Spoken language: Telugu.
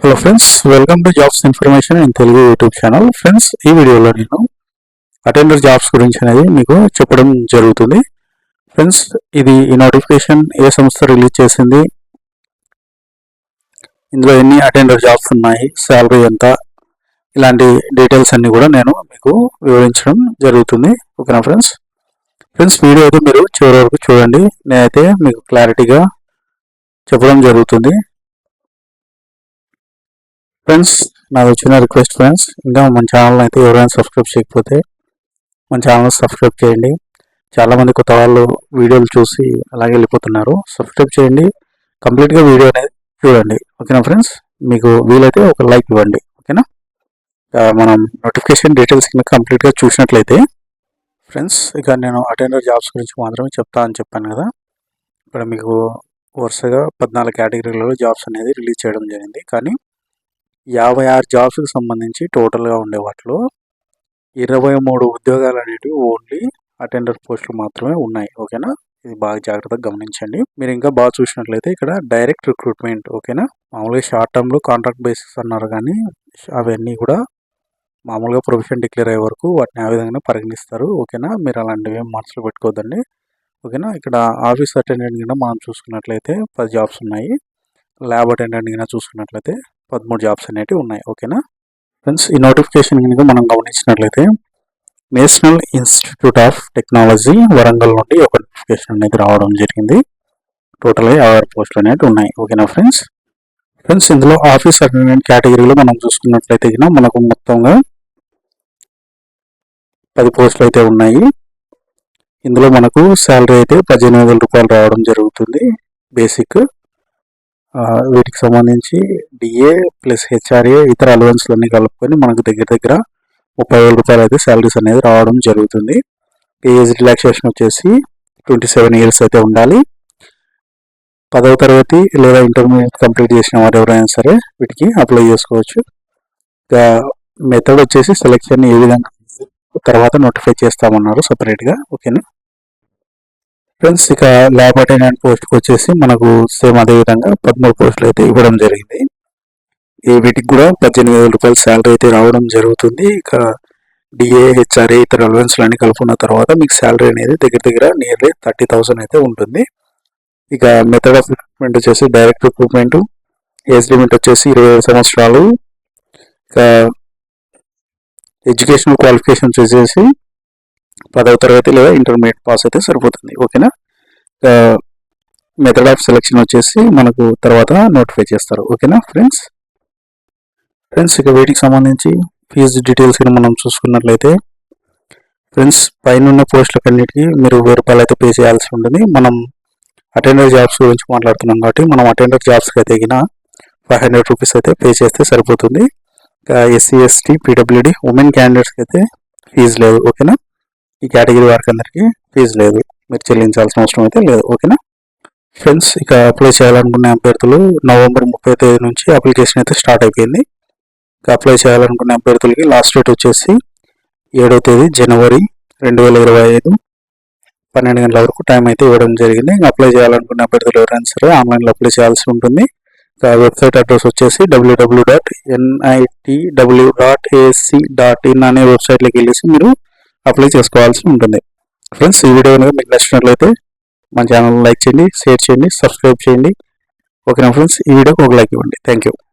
Hello friends welcome to jobs information in Telugu YouTube channel friends ఈ వీడియోలో నేను అటెండర్ జాబ్స్ గురించి అనేది మీకు చెప్పడం జరుగుతుంది. ఫ్రెండ్స్ ఇది ఈ నోటిఫికేషన్ ఏ సంస్థ రిలీజ్ చేసింది? ఇందులో ఎన్ని అటెండర్ జాబ్స్ ఉన్నాయి? శాలరీ ఎంత? ఇలాంటి డీటెయిల్స్ అన్ని కూడా నేను మీకు వివరించడం జరుగుతుంది. ఓకేనా ఫ్రెండ్స్ ఫ్రెండ్స్ వీడియో అయితే మీరు చివరి వరకు చూడండి. నేనైతే మీకు క్లారిటీగా చెప్పడం జరుగుతుంది. ఫ్రెండ్స్ నాది వచ్చిన రిక్వెస్ట్ ఫ్రెండ్స్ ఇంకా మన ఛానల్ అయితే ఎవరైనా సబ్స్క్రైబ్ చేయకపోతే మన ఛానల్ సబ్స్క్రైబ్ చేయండి. చాలామంది కొత్త వాళ్ళు వీడియోలు చూసి అలాగే వెళ్ళిపోతున్నారు. సబ్స్క్రైబ్ చేయండి. కంప్లీట్గా వీడియో అనేది చూడండి. ఓకేనా ఫ్రెండ్స్ మీకు వీలైతే ఒక లైక్ ఇవ్వండి. ఓకేనా మనం నోటిఫికేషన్ డీటెయిల్స్ కింద కంప్లీట్గా చూసినట్లయితే ఫ్రెండ్స్ ఇక నేను అటెండర్ జాబ్స్ గురించి మాత్రమే చెప్తా అని చెప్పాను కదా. ఇక్కడ మీకు వరుసగా పద్నాలుగు కేటగిరీలలో జాబ్స్ అనేది రిలీజ్ చేయడం జరిగింది. కానీ యాభై ఆరు జాబ్స్కి సంబంధించి టోటల్గా ఉండే వాటిలో ఇరవై మూడు ఉద్యోగాలు అనేటివి ఓన్లీ అటెండర్ పోస్టులు మాత్రమే ఉన్నాయి. ఓకేనా? ఇది బాగా జాగ్రత్తగా గమనించండి. మీరు ఇంకా బాగా చూసినట్లయితే ఇక్కడ డైరెక్ట్ రిక్రూట్మెంట్ ఓకేనా? మామూలుగా షార్ట్ టర్మ్లో కాంట్రాక్ట్ బేసిస్ అన్నారు కానీ అవన్నీ కూడా మామూలుగా ప్రొఫెషన్ డిక్లేర్ అయ్యే వరకు వాటిని ఆ విధంగానే పరిగణిస్తారు. ఓకేనా? మీరు అలాంటివి ఏం మనసులో పెట్టుకోవద్దండి. ఓకేనా? ఇక్కడ ఆఫీస్ అటెండెంట్ కింద మనం చూసుకున్నట్లయితే పది జాబ్స్ ఉన్నాయి. ల్యాబ్ అటెండెంట్ కింద చూసుకున్నట్లయితే పదమూడు జాబ్స్ అనేవి ఉన్నాయి. ఓకేనా ఫ్రెండ్స్ ఈ నోటిఫికేషన్ కనుక మనం గమనించినట్లయితే National Institute of Technology Warangal నుండి ఒక నోటిఫికేషన్ అనేది రావడం జరిగింది. టోటల్గా ఆరు పోస్టులు అనేవి ఉన్నాయి. ఓకేనా ఫ్రెండ్స్ ఫ్రెండ్స్ ఇందులో ఆఫీస్ అటెండెంట్ కేటగిరీలో మనం చూసుకున్నట్లయితే మనకు మొత్తంగా పది పోస్టులు అయితే ఉన్నాయి. ఇందులో మనకు శాలరీ అయితే పద్దెనిమిది వేల రూపాయలు రావడం జరుగుతుంది. బేసిక్ వీటికి సంబంధించి డిఏ ప్లస్ హెచ్ఆర్ఏ ఇతర అలవెన్స్లన్నీ కలుపుకొని మనకు దగ్గర దగ్గర ముప్పై వేల రూపాయలు అయితే శాలరీస్ అనేది రావడం జరుగుతుంది. ఏజ్ రిలాక్సేషన్ వచ్చేసి ట్వంటీ సెవెన్ ఇయర్స్ అయితే ఉండాలి. పదవ తరగతి లేదా ఇంటర్మీడియట్ కంప్లీట్ చేసిన వారు ఎవరైనా సరే వీటికి అప్లై చేసుకోవచ్చు. మెథడ్ వచ్చేసి సెలెక్షన్ ఏ విధంగా తర్వాత నోటిఫై చేస్తామన్నారు సపరేట్గా ఓకేనా ఫ్రెండ్స్ ఇక ల్యాబ్ అటెండెంట్ పోస్ట్కి వచ్చేసి మనకు సేమ్ అదే విధంగా పదమూడు పోస్టులు అయితే ఇవ్వడం జరిగింది. ఈ వీటికి కూడా పద్దెనిమిది వేల రూపాయల శాలరీ అయితే రావడం జరుగుతుంది. ఇక డిఏ హెచ్ఆర్ఏ ఇతర అలవెన్స్లు అన్ని కలుపుకున్న తర్వాత మీకు శాలరీ అనేది దగ్గర దగ్గర నియర్లీ థర్టీ థౌసండ్ అయితే ఉంటుంది. ఇక మెథడ్ ఆఫ్ రిక్రూట్మెంట్ వచ్చేసి డైరెక్ట్ రిక్రూట్మెంట్ ఏజ్ లిమిట్ వచ్చేసి ఇరవై సంవత్సరాలు. ఇక ఎడ్యుకేషనల్ క్వాలిఫికేషన్స్ వచ్చేసి పదవ తరగతి లేదా ఇంటర్మీడియట్ పాస్ అయితే సరిపోతుంది. ఓకేనా? మెథడ్ ఆఫ్ సెలెక్షన్ వచ్చేసి మనకు తర్వాత నోటిఫై చేస్తారు. ఓకేనా ఫ్రెండ్స్ ఫ్రెండ్స్ ఇక వీటికి సంబంధించి ఫీజు డీటెయిల్స్ కానీ మనం చూసుకున్నట్లయితే ఫ్రెండ్స్ పైన ఉన్న పోస్టులకన్నిటికీ మీరు వెయ్యి రూపాయలు అయితే పే చేయాల్సి ఉంటుంది. మనం అటెండర్ జాబ్స్ గురించి మాట్లాడుతున్నాం కాబట్టి మనం అటెండర్ జాబ్స్కి అయితే తగిన ఫైవ్ హండ్రెడ్ రూపీస్ అయితే పే చేస్తే సరిపోతుంది. ఇంకా ఎస్సీ ఎస్టీ పీడబ్ల్యూడి ఉమెన్ క్యాండిడేట్స్కి అయితే ఫీజు లేదు. ఓకేనా? ఈ కేటగిరీ వారికి అందరికీ ఫీజు లేదు. మీరు చెల్లించాల్సిన అవసరం అయితే లేదు. ఓకేనా? ఫ్రెండ్స్ ఇక అప్లై చేయాలనుకునే అభ్యర్థులు నవంబర్ ముప్పై తేదీ నుంచి అప్లికేషన్ అయితే స్టార్ట్ అయిపోయింది. ఇక అప్లై చేయాలనుకునే అభ్యర్థులకి లాస్ట్ డేట్ వచ్చేసి ఏడవ తేదీ జనవరి రెండు వేల ఇరవై ఐదు పన్నెండు గంటల వరకు టైం అయితే ఇవ్వడం జరిగింది. ఇంకా అప్లై చేయాలనుకునే అభ్యర్థులు ఎవరైనా సరే ఆన్లైన్లో అప్లై చేయాల్సి ఉంటుంది. ఇక వెబ్సైట్ అడ్రస్ వచ్చేసి WW dot NITW dot AC dot in అనే వెబ్సైట్లోకి వెళ్ళేసి మీరు అప్లై చేసుకోవాల్సి ఉంటుంది. ఫ్రెండ్స్ ఈ వీడియో కనుక మీకు నచ్చినట్లయితే మన ఛానల్ లైక్ చేయండి షేర్ చేయండి సబ్స్క్రైబ్ చేయండి. ఓకేనా ఫ్రెండ్స్? ఈ వీడియోకి ఒక లైక్ ఇవ్వండి. Thank you